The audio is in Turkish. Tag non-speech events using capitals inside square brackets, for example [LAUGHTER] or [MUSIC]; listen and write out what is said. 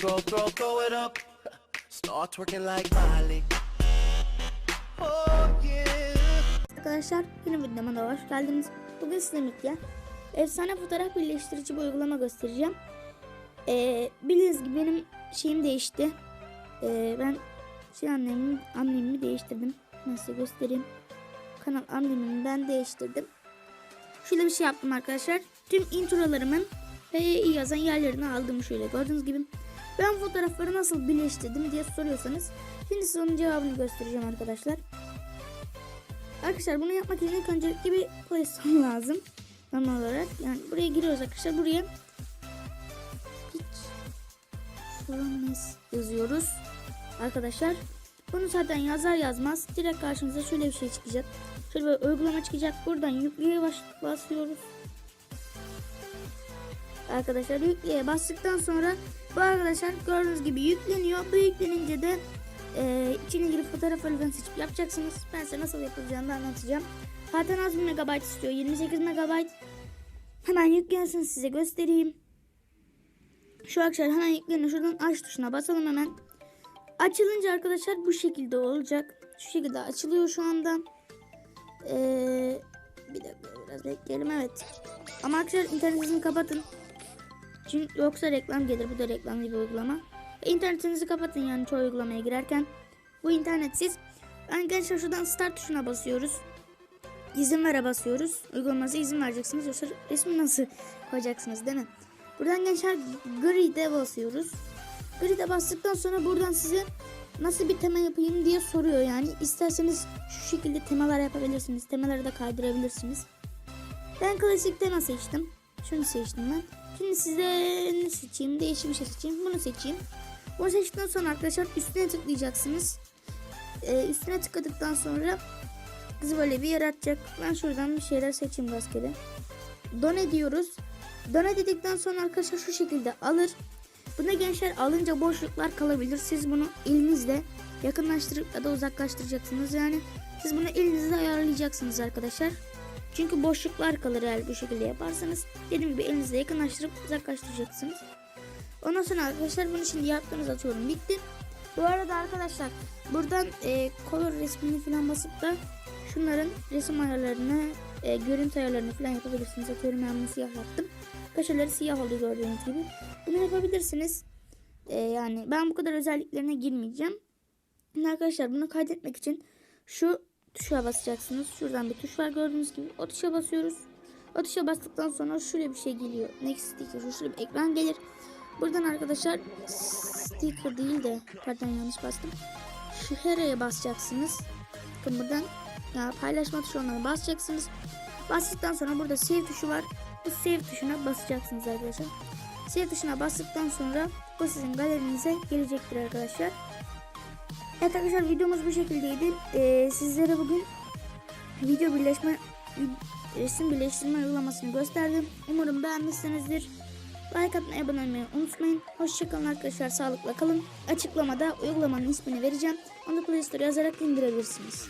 Throw, throw, throw it up. Start twerking like Miley. Oh yeah. Arkadaşlar yeni videoma da hoş geldiniz. Bugün size efsane fotoğraf birleştirici bir uygulama göstereceğim. Ee, bildiğiniz gibi benim şeyim değişti. Ee, ben şey annemi, annemi değiştirdim. Size göstereyim. Kanal amblemini ben değiştirdim. Şöyle bir şey yaptım arkadaşlar. Tüm introlarımın PI yazan yerlerini aldım şöyle gördüğünüz gibi. Ben fotoğrafları nasıl birleştirdim diye soruyorsanız şimdi size onun cevabını göstereceğim arkadaşlar. Arkadaşlar bunu yapmak için ilk öncelikle bir Play [LAUGHS] Store lazım. Normal olarak. Yani buraya giriyoruz arkadaşlar. Buraya Formes yazıyoruz. Arkadaşlar bunu zaten yazar yazmaz direkt karşımıza şöyle bir şey çıkacak. Şöyle bir uygulama çıkacak. Buradan yükleye baş basıyoruz. Arkadaşlar yükleye bastıktan sonra bu arkadaşlar gördüğünüz gibi yükleniyor. Bu yüklenince de e, içine girip fotoğraf alırken seçip yapacaksınız. Ben size nasıl yapılacağını da anlatacağım. Zaten az bir megabayt istiyor. 28 megabayt. Hemen yüklensin size göstereyim. Şu arkadaşlar hemen yükleniyor. Şuradan aç tuşuna basalım hemen. Açılınca arkadaşlar bu şekilde olacak. Şu şekilde açılıyor şu anda. Ee, bir dakika biraz bekleyelim evet. Ama arkadaşlar internetinizi kapatın. Çünkü yoksa reklam gelir. Bu da reklam gibi uygulama. İnternetinizi kapatın yani çoğu uygulamaya girerken. Bu internetsiz. Gençler şuradan start tuşuna basıyoruz. İzin vere basıyoruz. Uygulaması izin vereceksiniz. Yoksa resmi nasıl koyacaksınız değil mi? Buradan gençler grid'e basıyoruz. Grid'e bastıktan sonra buradan size nasıl bir tema yapayım diye soruyor. Yani isterseniz şu şekilde temalar yapabilirsiniz. Temaları da kaydırabilirsiniz. Ben klasik tema seçtim. Şunu seçtim ben. Şimdi size ne seçeyim? Değişik bir şey seçeyim. Bunu seçeyim. Bunu seçtikten sonra arkadaşlar üstüne tıklayacaksınız. Ee, üstüne tıkladıktan sonra bizi böyle bir yer. Ben şuradan bir şeyler seçeyim rastgele. Done diyoruz. Done dedikten sonra arkadaşlar şu şekilde alır. Buna gençler alınca boşluklar kalabilir. Siz bunu elinizle yakınlaştırıp ya da uzaklaştıracaksınız. Yani siz bunu elinizle ayarlayacaksınız arkadaşlar. Çünkü boşluklar kalır eğer bu şekilde yaparsanız. Dediğim gibi elinizle yakınlaştırıp uzaklaştıracaksınız. Ondan sonra arkadaşlar bunu şimdi yaptığınız atıyorum bitti. Bu arada arkadaşlar buradan e, color resmini falan basıp da şunların resim ayarlarını, e, görüntü ayarlarını falan yapabilirsiniz. Atıyorum ben bunu siyah yaptım. Kaşeleri siyah oldu gördüğünüz gibi. Bunu yapabilirsiniz. E, yani ben bu kadar özelliklerine girmeyeceğim. Şimdi arkadaşlar bunu kaydetmek için şu tuşa basacaksınız. Şuradan bir tuş var gördüğünüz gibi. O tuşa basıyoruz. O tuşa bastıktan sonra şöyle bir şey geliyor. Next sticker. Şöyle bir ekran gelir. Buradan arkadaşlar sticker değil de pardon yanlış bastım. Şu hereye basacaksınız. Bakın buradan ya paylaşma tuşuna basacaksınız. Bastıktan sonra burada save tuşu var. Bu save tuşuna basacaksınız arkadaşlar. Save tuşuna bastıktan sonra bu sizin galerinize gelecektir arkadaşlar. Evet arkadaşlar videomuz bu şekildeydi. Ee, sizlere bugün video birleşme resim birleştirme uygulamasını gösterdim. Umarım beğenmişsinizdir. Like atmayı, abone olmayı unutmayın. Hoşçakalın arkadaşlar, sağlıkla kalın. Açıklamada uygulamanın ismini vereceğim. Onu Play Store yazarak indirebilirsiniz.